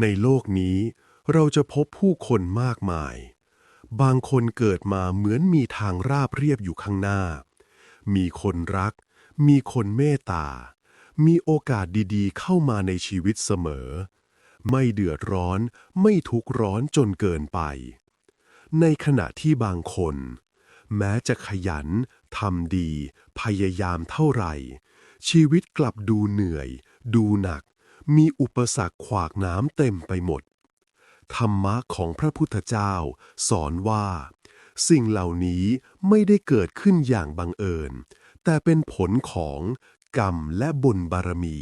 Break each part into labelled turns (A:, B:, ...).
A: ในโลกนี้เราจะพบผู้คนมากมาย บางคนเกิดมาเหมือนมีทางราบเรียบอยู่ข้างหน้า มีคนรัก มีคนเมตตา มีโอกาสดีๆ เข้ามาในชีวิตเสมอ ไม่เดือดร้อน ไม่ทุกข์ร้อนจนเกินไป ในขณะที่บางคน แม้จะขยันทำดี พยายามเท่าไหร่ ชีวิตกลับดูเหนื่อย ดูหนัก มีอุปสรรคขวากน้ำเต็มไปหมด ธรรมะของพระพุทธเจ้า สอนว่า สิ่งเหล่านี้ไม่ได้เกิดขึ้นอย่างบังเอิญ แต่เป็นผลของกรรมและบุญบารมี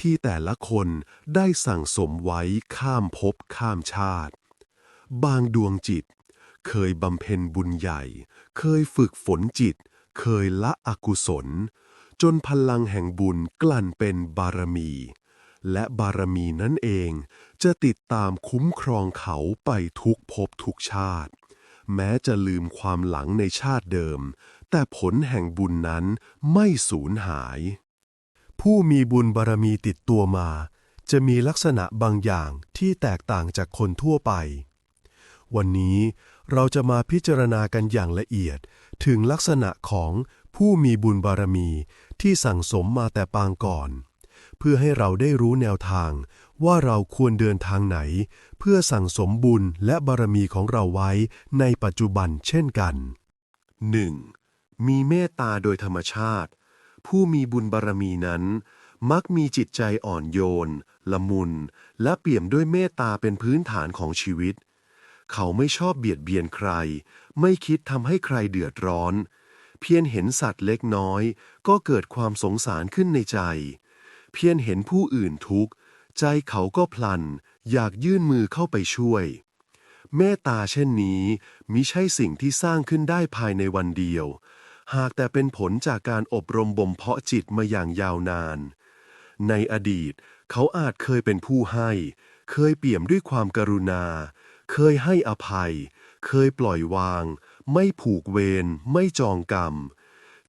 A: ที่แต่ละคนได้สั่งสมไว้ข้ามภพข้ามชาติ บางดวงจิต เคยบำเพ็ญบุญใหญ่ เคยฝึกฝนจิต เคยละอกุศล จนพลังแห่งบุญกลั่นเป็นบารมี และบารมีนั่นเอง จะติดตามคุ้มครองเขาไปทุกภพทุกชาติ แม้จะลืมความหลังในชาติเดิม แต่ผลแห่งบุญนั้นไม่สูญหาย ผู้มีบุญบารมีติดตัวมา จะมีลักษณะบางอย่างที่แตกต่างจากคนทั่วไป วันนี้เราจะมาพิจารณากันอย่างละเอียดถึงลักษณะของผู้มีบุญบารมีที่สั่งสมมาแต่ปางก่อน เพื่อให้เราได้รู้แนวทาง ว่าเราควรเดินทางไหน เพื่อสั่งสมบุญและบารมีของเราไว้ในปัจจุบันเช่นกัน 1. มีเมตตาโดยธรรมชาติ ผู้มีบุญบารมีนั้น มักมีจิตใจอ่อนโยน ละมุน และเปี่ยมด้วยเมตตาเป็นพื้นฐานของชีวิต เขาไม่ชอบเบียดเบียนใคร ไม่คิดทำให้ใครเดือดร้อน เพียงเห็นสัตว์เล็กน้อย ก็เกิดความสงสารขึ้นในใจ เพียงเห็นผู้อื่นทุกข์ใจเขาก็พลัน อยากยื่นมือเข้าไปช่วย เมตตาเช่นนี้มิใช่สิ่งที่สร้างขึ้นได้ภายในวันเดียว หากแต่เป็นผลจากการอบรมบ่มเพาะจิตมาอย่างยาวนาน ในอดีต เขาอาจเคยเป็นผู้ให้ เคยเปี่ยมด้วยความกรุณา เคยให้อภัย เคยปล่อยวาง ไม่ผูกเวรไม่จองกรรม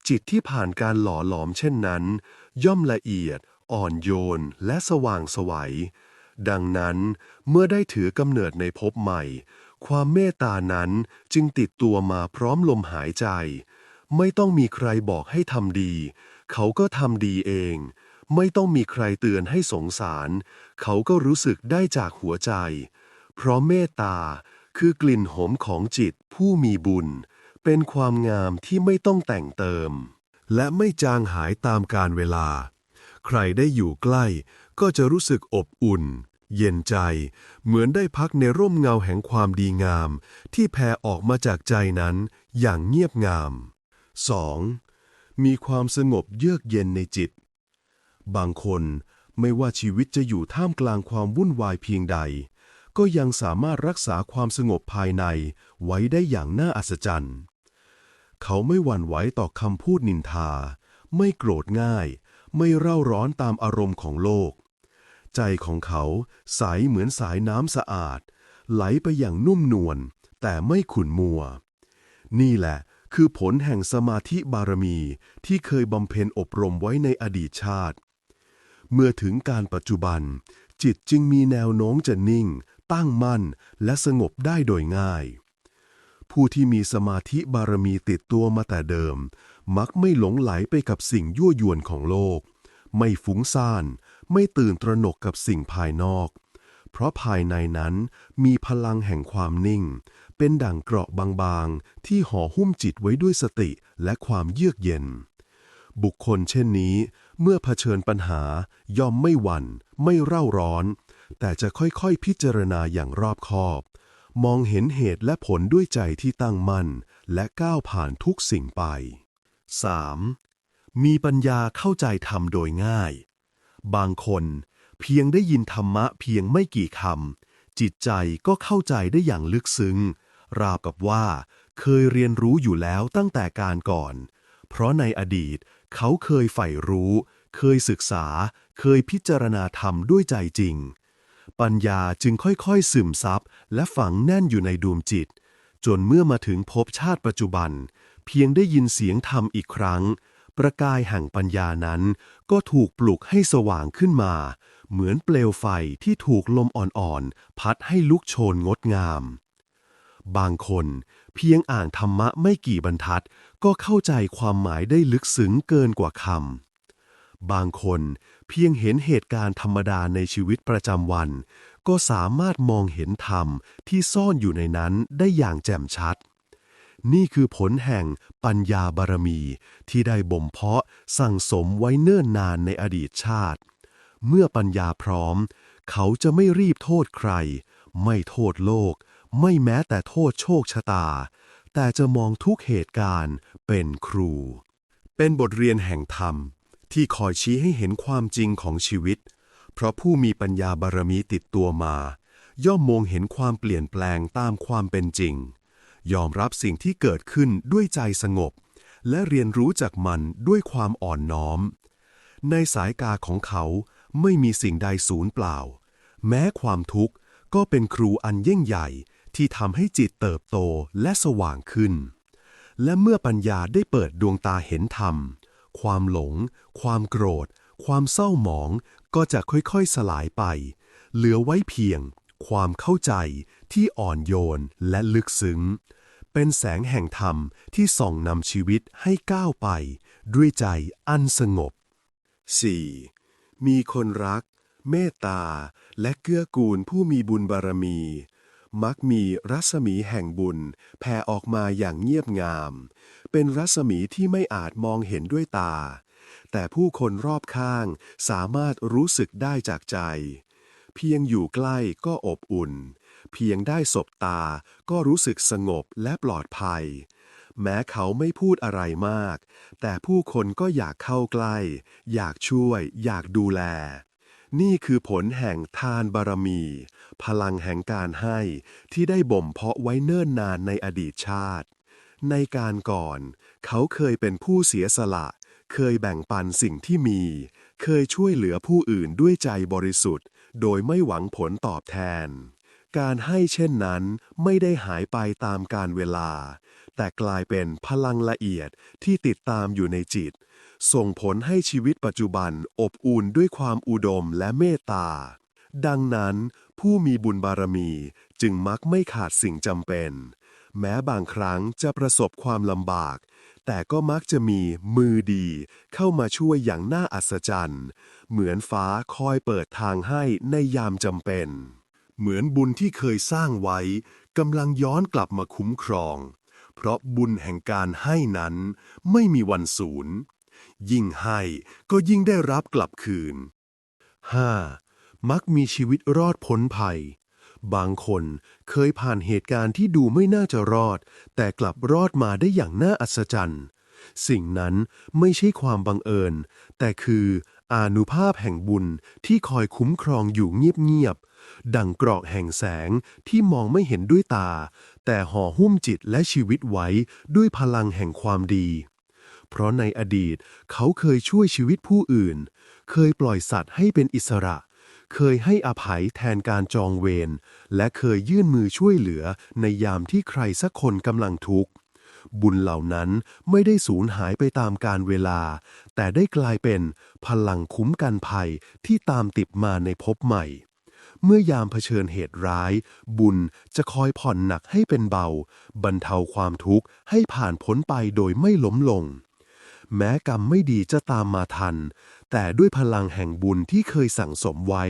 A: จิตที่ผ่านการหล่อหลอมเช่นนั้น ย่อมละเอียด อ่อนโยนและสว่างไสวัย ดังนั้นเมื่อได้ถือกำเนิดในภพใหม่ ความเมตตานั้นจึงติดตัวมาพร้อมลมหายใจ ไม่ต้องมีใครบอกให้ทำดี เขาก็ทำดีเอง ไม่ต้องมีใครเตือนให้สงสาร เขาก็รู้สึกได้จากหัวใจ เพราะเมตตาคือกลิ่นหอมของจิตผู้มีบุญ เป็นความงามที่ไม่ต้องแต่งเติม และไม่จางหายตามกาลเวลา ใครได้อยู่ใกล้ ก็จะรู้สึกอบอุ่น เย็นใจ เหมือนได้พักในร่มเงาแห่งความดีงาม ที่แผ่ออกมาจากใจนั้นอย่างเงียบงาม 2. มีความสงบเยือกเย็นในจิต บางคนไม่ว่าชีวิตจะอยู่ท่ามกลางความวุ่นวายเพียงใด ก็ยังสามารถรักษาความสงบภายในไว้ได้อย่างน่าอัศจรรย์ เขาไม่หวั่นไหวต่อคำพูดนินทา ไม่โกรธง่าย ไม่เร่าร้อนตามอารมณ์ของโลก ใจของเขาใสเหมือนสายน้ำสะอาด ไหลไปอย่างนุ่มนวลแต่ไม่ขุ่นมัว นี่แหละคือผลแห่งสมาธิบารมีที่เคยบำเพ็ญอบรมไว้ในอดีตชาติ เมื่อถึงการปัจจุบัน จิตจึงมีแนวโน้มจะนิ่ง ตั้งมั่น และสงบได้โดยง่าย ผู้ที่มีสมาธิบารมีติดตัวมาแต่เดิม มักไม่หลงไหลไปกับสิ่งยั่วยวนของโลก ไม่ฟุ้งซ่าน ไม่ตื่นตระหนกกับสิ่งภายนอก เพราะภายในนั้นมีพลังแห่งความนิ่ง เป็นดั่งเกราะบางๆ ที่ห่อหุ้มจิตไว้ด้วยสติและความเยือกเย็น บุคคลเช่นนี้ เมื่อเผชิญปัญหาย่อมไม่หวัน่น ไม่เร่าร้อน แต่จะค่อยๆพิจารณาอย่างรอบคอบมองเห็นเหตุและผลด้วยใจที่ตั้งมั่น และก้าวผ่านทุกสิ่งไป 3. มีปัญญาเข้าใจธรรมโดยง่าย บางคนเพียงได้ยินธรรมะเพียงไม่กี่คำจิตใจก็เข้าใจได้อย่างลึกซึ้ง ราวกับว่า เคยเรียนรู้อยู่แล้วตั้งแต่การก่อน เพราะในอดีตเขาเคยใฝ่รู้ เคยศึกษา เคยพิจารณาธรรมด้วยใจจริง ปัญญาจึงค่อยๆ ซึมซับและฝังแน่นอยู่ในดวงจิต จนเมื่อมาถึงภพชาติปัจจุบัน เพียงได้ยินเสียงธรรมอีกครั้ง ประกายแห่งปัญญานั้น ก็ถูกปลุกให้สว่างขึ้นมา เหมือนเปลวไฟที่ถูกลมอ่อนๆ พัดให้ลุกโชนงดงาม บางคนเพียงอ่านธรรมะไม่กี่บรรทัด ก็เข้าใจความหมายได้ลึกซึ้งเกินกว่าคำบางคนเพียงเห็นเหตุการณ์ธรรมดาในชีวิตประจำวัน ก็สามารถมองเห็นธรรมที่ซ่อนอยู่ในนั้นได้อย่างแจ่มชัด นี่คือผลแห่งปัญญาบารมี ที่ได้บ่มเพาะสั่งสมไว้เนิ่นนานในอดีตชาติ เมื่อปัญญาพร้อม เขาจะไม่รีบโทษใคร ไม่โทษโลก ไม่แม้แต่โทษโชคชะตา แต่จะมองทุกเหตุการณ์เป็นครู เป็นบทเรียนแห่งธรรม ที่คอยชี้ให้เห็นความจริงของชีวิต เพราะผู้มีปัญญาบารมีติดตัวมา ย่อมมองเห็นความเปลี่ยนแปลงตามความเป็นจริง ยอมรับสิ่งที่เกิดขึ้นด้วยใจสงบ และเรียนรู้จากมันด้วยความอ่อนน้อม ในสายกาของเขาไม่มีสิ่งใดสูญเปล่า แม้ความทุกข์ก็เป็นครูอันยิ่งใหญ่ที่ทำให้จิตเติบโตและสว่างขึ้น และเมื่อปัญญาได้เปิดดวงตาเห็นธรรม ความหลง ความโกรธ ความเศร้าหมองก็จะค่อยๆสลายไป เหลือไว้เพียง ความเข้าใจที่อ่อนโยนและลึกซึ้ง เป็นแสงแห่งธรรมที่ส่องนำชีวิตให้ก้าวไป ด้วยใจอันสงบ 4. มีคนรัก เมตตา และเกื้อกูลผู้มีบุญบารมี มักมีรัศมีแห่งบุญแผ่ออกมาอย่างเงียบงาม เป็นรัศมีที่ไม่อาจมองเห็นด้วยตา แต่ผู้คนรอบข้างสามารถรู้สึกได้จากใจ เพียงอยู่ใกล้ก็อบอุ่น เพียงได้สบตา ก็รู้สึกสงบและปลอดภัย แม้เขาไม่พูดอะไรมาก แต่ผู้คนก็อยากเข้าใกล้ อยากช่วย อยากดูแล นี่คือผลแห่งทานบารมี พลังแห่งการให้ที่ได้บ่มเพาะไว้เนิ่นนานในอดีตชาติ ในการก่อน เขาเคยเป็นผู้เสียสละ เคยแบ่งปันสิ่งที่มี เคยช่วยเหลือผู้อื่นด้วยใจบริสุทธิ์โดยไม่หวังผลตอบแทน การให้เช่นนั้นไม่ได้หายไปตามการเวลา แต่กลายเป็นพลังละเอียดที่ติดตามอยู่ในจิต ส่งผลให้ชีวิตปัจจุบันอบอุ่นด้วยความอุดมและเมตตา ดังนั้น ผู้มีบุญบารมีจึงมักไม่ขาดสิ่งจำเป็น แม้บางครั้งจะประสบความลำบาก แต่ก็มักจะมีมือดี เข้ามาช่วยอย่างน่าอัศจรรย์ เหมือนฟ้าคอยเปิดทางให้ในยามจำเป็น เหมือนบุญที่เคยสร้างไว้กำลังย้อนกลับมาคุ้มครอง เพราะบุญแห่งการให้นั้นไม่มีวันสูญยิ่งให้ก็ยิ่งได้รับกลับคืน 5. มักมีชีวิตรอดพ้นภัย บางคนเคยผ่านเหตุการณ์ที่ดูไม่น่าจะรอด แต่กลับรอดมาได้อย่างน่าอัศจรรย์ สิ่งนั้นไม่ใช่ความบังเอิญ แต่คือ อานุภาพแห่งบุญที่คอยคุ้มครองอยู่เงียบๆ ดังกรอกแห่งแสงที่มองไม่เห็นด้วยตา แต่ห่อหุ้มจิตและชีวิตไว้ด้วยพลังแห่งความดี เพราะในอดีตเขาเคยช่วยชีวิตผู้อื่น เคยปล่อยสัตว์ให้เป็นอิสระ เคยให้อภัยแทนการจองเวร และเคยยื่นมือช่วยเหลือในยามที่ใครสักคนกำลังทุกข์ บุญเหล่านั้นไม่ได้สูญหายไปตามการเวลา แต่ได้กลายเป็นพลังคุ้มกันภัยที่ตามติดมาในภพใหม่ เมื่อยามเผชิญเหตุร้าย บุญจะคอยผ่อนหนักให้เป็นเบา บรรเทาความทุกข์ให้ผ่านพ้นไปโดยไม่ล้มลง แม้กรรมไม่ดีจะตามมาทัน แต่ด้วยพลังแห่งบุญที่เคยสั่งสมไว้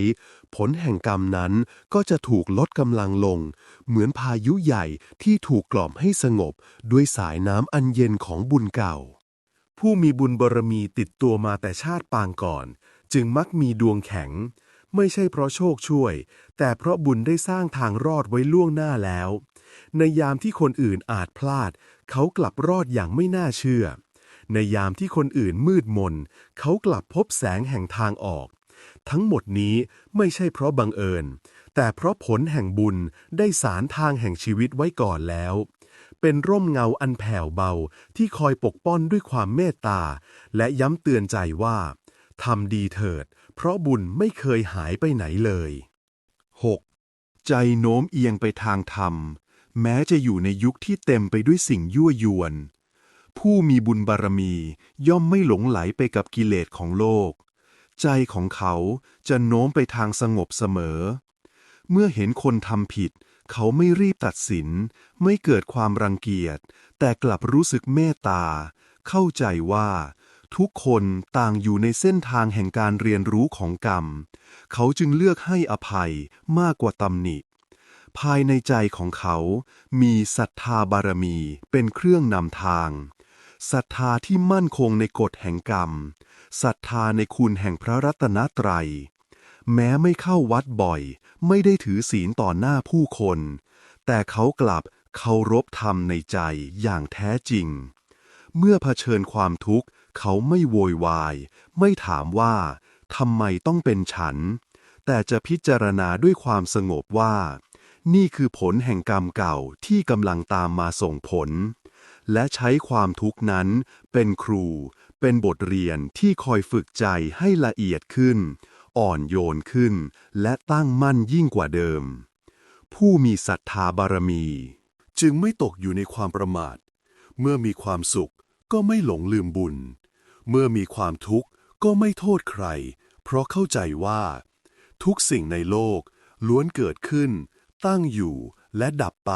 A: ผลแห่งกรรมนั้นก็จะถูกลดกำลังลง เหมือนพายุใหญ่ที่ถูกกล่อมให้สงบ ด้วยสายน้ำอันเย็นของบุญเก่า ผู้มีบุญบารมีติดตัวมาแต่ชาติปางก่อน จึงมักมีดวงแข็ง ไม่ใช่เพราะโชคช่วย แต่เพราะบุญได้สร้างทางรอดไว้ล่วงหน้าแล้ว ในยามที่คนอื่นอาจพลาด เขากลับรอดอย่างไม่น่าเชื่อ ในยามที่คนอื่นมืดมน เขากลับพบแสงแห่งทางออก ทั้งหมดนี้ไม่ใช่เพราะบังเอิญ แต่เพราะผลแห่งบุญได้สารทางแห่งชีวิตไว้ก่อนแล้ว เป็นร่มเงาอันแผ่วเบาที่คอยปกป้อนด้วยความเมตตา และย้ำเตือนใจว่าทำดีเถิด เพราะบุญไม่เคยหายไปไหนเลย 6. ใจโน้มเอียงไปทางธรรม แม้จะอยู่ในยุคที่เต็มไปด้วยสิ่งยั่วยวน ผู้มีบุญบารมี ย่อมไม่หลงไหลไปกับกิเลสของโลก
B: ใจของเขาจะโน้มไปทางสงบเสมอ เมื่อเห็นคนทำผิด เขาไม่รีบตัดสิน ไม่เกิดความรังเกียจ แต่กลับรู้สึกเมตตา เข้าใจว่า ทุกคนต่างอยู่ในเส้นทางแห่งการเรียนรู้ของกรรม เขาจึงเลือกให้อภัยมากกว่าตำหนิภายในใจของเขา มีศรัทธาบารมีเป็นเครื่องนำทาง ศรัทธาที่มั่นคงในกฎแห่งกรรม ศรัทธาในคุณแห่งพระรัตนตรัย แม้ไม่เข้าวัดบ่อย ไม่ได้ถือศีลต่อหน้าผู้คน แต่เขากลับเคารพธรรมในใจอย่างแท้จริง เมื่อเผชิญความทุกข์ เขาไม่โวยวาย ไม่ถามว่าทำไมต้องเป็นฉัน แต่จะพิจารณาด้วยความสงบว่า นี่คือผลแห่งกรรมเก่าที่กำลังตามมาส่งผล และใช้ความทุกข์นั้น เป็นครู เป็นบทเรียนที่คอยฝึกใจให้ละเอียดขึ้น อ่อนโยนขึ้น และตั้งมั่นยิ่งกว่าเดิม ผู้มีศรัทธาบารมี
A: จึงไม่ตกอยู่ในความประมาท เมื่อมีความสุขก็ไม่หลงลืมบุญ เมื่อมีความทุกข์ก็ไม่โทษใคร เพราะเข้าใจว่า ทุกสิ่งในโลกล้วนเกิดขึ้น ตั้งอยู่และดับไป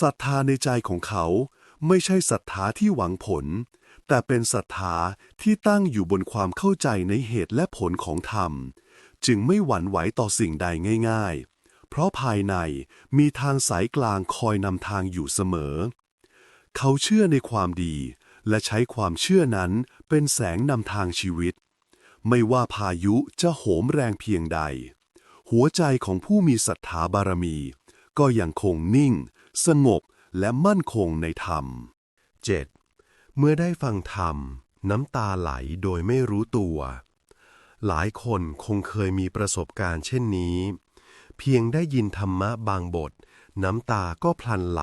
A: ศรัทธาในใจของเขาไม่ใช่ศรัทธาที่หวังผล แต่เป็นศรัทธาที่ตั้งอยู่บนความเข้าใจในเหตุและผลของธรรม จึงไม่หวั่นไหวต่อสิ่งใดง่าย ๆ เพราะภายในมีทางสายกลางคอยนำทางอยู่เสมอ เขาเชื่อในความดี และใช้ความเชื่อนั้นเป็นแสงนำทางชีวิต ไม่ว่าพายุจะโหมแรงเพียงใด หัวใจของผู้มีศรัทธาบารมี ก็ยังคงนิ่ง สงบและมั่นคงในธรรม 7. เมื่อได้ฟังธรรม น้ำตาไหลโดยไม่รู้ตัว หลายคนคงเคยมีประสบการณ์เช่นนี้ เพียงได้ยินธรรมะบางบท น้ำตาก็พลันไหล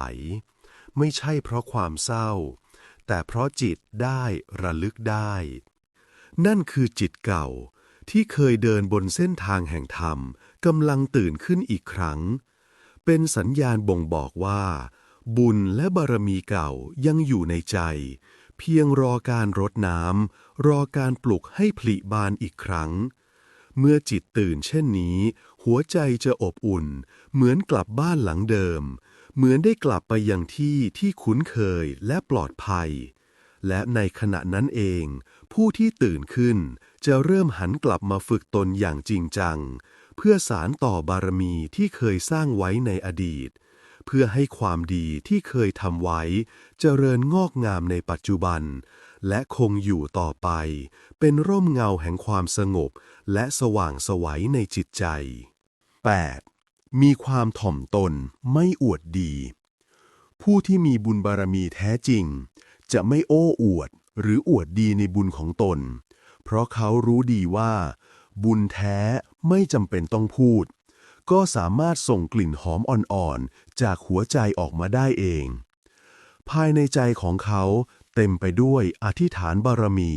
A: ไม่ใช่เพราะความเศร้า แต่เพราะจิตได้ระลึกได้ นั่นคือจิตเก่าที่เคยเดินบนเส้นทางแห่งธรรมกำลังตื่นขึ้นอีกครั้ง เป็นสัญญาณบ่งบอกว่า บุญและบารมีเก่ายังอยู่ในใจ เพียงรอการรดน้ำรอการปลุกให้ผลิบานอีกครั้ง เมื่อจิตตื่นเช่นนี้ หัวใจจะอบอุ่น เหมือนกลับบ้านหลังเดิม เหมือนได้กลับไปยังที่ที่คุ้นเคยและปลอดภัย และในขณะนั้นเอง ผู้ที่ตื่นขึ้นจะเริ่มหันกลับมาฝึกตนอย่างจริงจัง เพื่อสารต่อบารมีที่เคยสร้างไว้ในอดีต เพื่อให้ความดีที่เคยทำไว้ เจริญงอกงามในปัจจุบัน และคงอยู่ต่อไป เป็นร่มเงาแห่งความสงบ และสว่างไสวัยในจิตใจ 8. มีความถ่อมตนไม่อวดดี ผู้ที่มีบุญบารมีแท้จริง จะไม่โอ้อวดหรืออวดดีในบุญของตน เพราะเขารู้ดีว่า บุญแท้ ไม่จำเป็นต้องพูด ก็สามารถส่งกลิ่นหอมอ่อนๆ จากหัวใจออกมาได้เอง ภายในใจของเขาเต็มไปด้วยอธิษฐานบารมี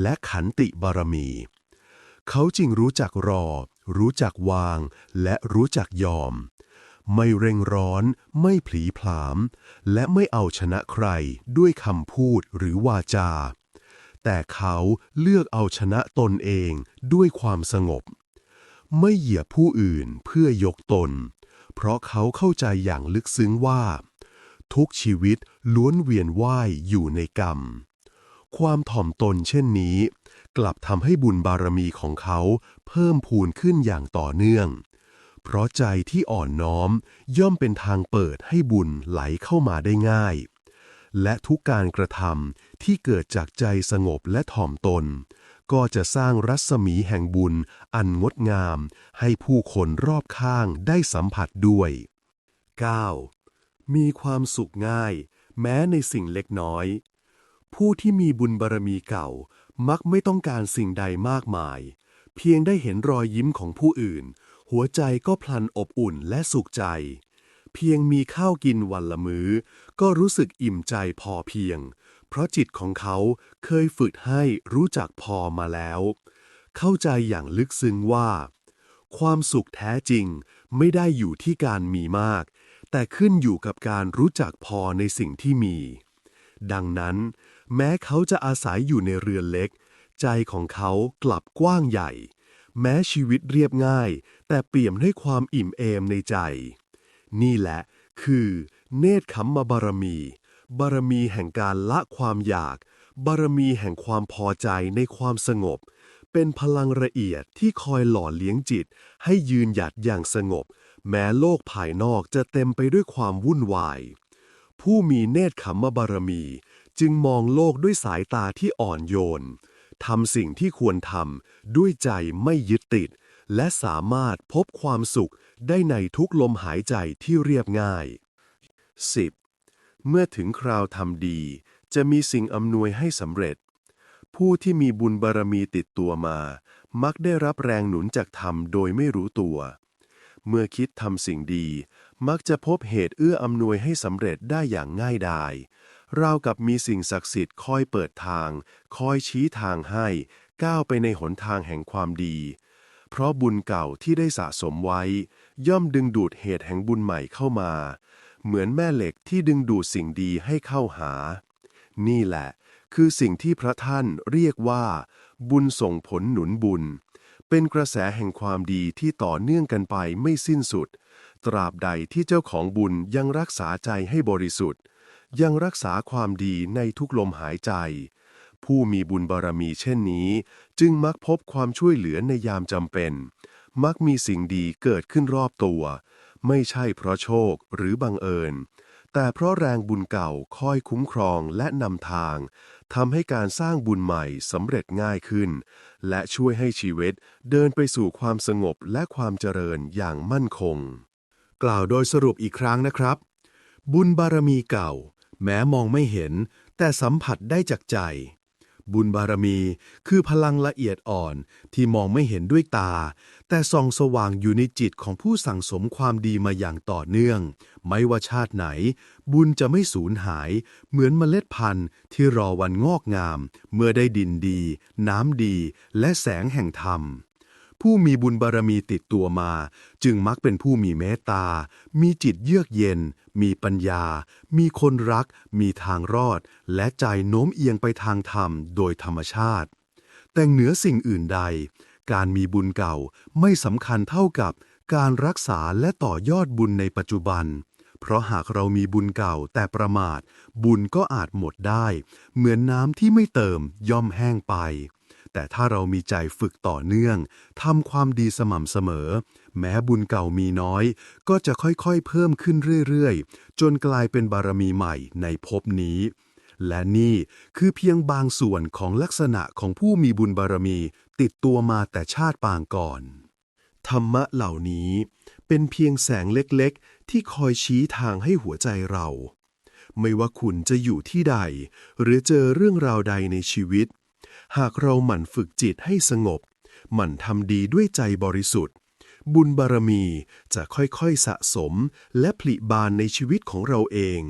A: และขันติบารมี เขาจึงรู้จักรอ รู้จักวาง และรู้จักยอม ไม่เร่งร้อน ไม่ผลีผลาม และไม่เอาชนะใครด้วยคำพูดหรือวาจา แต่เขาเลือกเอาชนะตนเองด้วยความสงบ ไม่เหยียบผู้อื่นเพื่อยกตน เพราะเขาเข้าใจอย่างลึกซึ้งว่า ทุกชีวิตล้วนเวียนว่ายอยู่ในกรรม ความถ่อมตนเช่นนี้ กลับทำให้บุญบารมีของเขาเพิ่มพูนขึ้นอย่างต่อเนื่อง เพราะใจที่อ่อนน้อมย่อมเป็นทางเปิดให้บุญไหลเข้ามาได้ง่าย และทุกการกระทำที่เกิดจากใจสงบและถ่อมตน ก็จะสร้างรัศมีแห่งบุญ อันงดงาม ให้ผู้คนรอบข้างได้สัมผัสด้วย 9. มีความสุขง่าย แม้ในสิ่งเล็กน้อย ผู้ที่มีบุญบารมีเก่า มักไม่ต้องการสิ่งใดมากมาย เพียงได้เห็นรอยยิ้มของผู้อื่น หัวใจก็พลันอบอุ่นและสุขใจ เพียงมีข้าวกินวันละมือ้อ ก็รู้สึกอิ่มใจพอเพียง ราะจิตของเขาเคยฝึกให้รู้จักพอมาแล้ว เข้าใจอย่างลึกซึ้งว่า ความสุขแท้จริงไม่ได้อยู่ที่การมีมาก แต่ขึ้นอยู่กับการรู้จักพอในสิ่งที่มี ดังนั้น แม้เขาจะอาศัยอยู่ในเรือนเล็ก ใจของเขากลับกว้างใหญ่ แม้ชีวิตเรียบง่าย แต่เปี่ยมด้วยความอิ่มเอมในใจ นี่แหละคือ เนตรขมบารมี บารมีแห่งการละความอยาก บารมีแห่งความพอใจในความสงบ เป็นพลังละเอียดที่คอยหล่อเลี้ยงจิต ให้ยืนหยัดอย่างสงบ แม้โลกภายนอกจะเต็มไปด้วยความวุ่นวาย ผู้มีเนตรขมบารมี จึงมองโลกด้วยสายตาที่อ่อนโยนทำสิ่งที่ควรทำด้วยใจไม่ยึดติด และสามารถพบความสุขได้ในทุกลมหายใจที่เรียบง่าย 10. เมื่อถึงคราวทำดี จะมีสิ่งอำนวยให้สำเร็จ ผู้ที่มีบุญบารมีติดตัวมา มักได้รับแรงหนุนจากธรรมโดยไม่รู้ตัว เมื่อคิดทำสิ่งดี มักจะพบเหตุเอื้ออำนวยให้สำเร็จได้อย่างง่ายดายราวกับมีสิ่งศักดิ์สิทธิ์คอยเปิดทาง คอยชี้ทางให้ ก้าวไปในหนทางแห่งความดี เพราะบุญเก่าที่ได้สะสมไว้ ย่อมดึงดูดเหตุแห่งบุญใหม่เข้ามา เหมือนแม่เหล็กที่ดึงดูดสิ่งดีให้เข้าหา นี่แหละ คือสิ่งที่พระท่านเรียกว่า บุญส่งผลหนุนบุญ เป็นกระแสแห่งความดีที่ต่อเนื่องกันไปไม่สิ้นสุด ตราบใดที่เจ้าของบุญยังรักษาใจให้บริสุทธิ์ ยังรักษาความดีในทุกลมหายใจ ผู้มีบุญบารมีเช่นนี้ จึงมักพบความช่วยเหลือในยามจำเป็น มักมีสิ่งดีเกิดขึ้นรอบตัว ไม่ใช่เพราะโชคหรือบังเอิญ แต่เพราะแรงบุญเก่าคอยคุ้มครองและนำทางทำให้การสร้างบุญใหม่สำเร็จง่ายขึ้น และช่วยให้ชีวิตเดินไปสู่ความสงบและความเจริญอย่างมั่นคง กล่าวโดยสรุปอีกครั้งนะครับ บุญบารมีเก่า แม้มองไม่เห็น แต่สัมผัสได้จากใจ บุญบารมี คือพลังละเอียดอ่อนที่มองไม่เห็นด้วยตา แต่ส่องสว่างอยู่ในจิตของผู้สั่งสมความดีมาอย่างต่อเนื่อง ไม่ว่าชาติไหน บุญจะไม่สูญหาย เหมือนเมล็ดพันธุ์ที่รอวันงอกงาม เมื่อได้ดินดี น้ำดี และแสงแห่งธรรม ผู้มีบุญบารมีติดตัวมา จึงมักเป็นผู้มีเมตตา มีจิตเยือกเย็น มีปัญญา มีคนรัก มีทางรอด และใจโน้มเอียงไปทางธรรมโดยธรรมชาติ แต่เหนือสิ่งอื่นใด การมีบุญเก่าไม่สำคัญเท่ากับการรักษาและต่อยอดบุญในปัจจุบัน เพราะหากเรามีบุญเก่าแต่ประมาท บุญก็อาจหมดได้ เหมือนน้ำที่ไม่เติมย่อมแห้งไป แต่ถ้าเรามีใจฝึกต่อเนื่องทำความดีสม่ำเสมอ แม้บุญเก่ามีน้อย ก็จะค่อยๆ เพิ่มขึ้นเรื่อยๆ จนกลายเป็นบารมีใหม่ในภพนี้ และนี่คือเพียงบางส่วนของลักษณะของผู้มีบุญบารมีติดตัวมาแต่ชาติปางก่อน ธรรมะเหล่านี้เป็นเพียงแสงเล็กๆ ที่คอยชี้ทางให้หัวใจเรา ไม่ว่าคุณจะอยู่ที่ใด หรือเจอเรื่องราวใดในชีวิต หากเราหมั่นฝึกจิตให้สงบ หมั่นทำดีด้วยใจบริสุทธิ์ บุญบารมีจะค่อยๆสะสมและผลิบานในชีวิตของเราเอง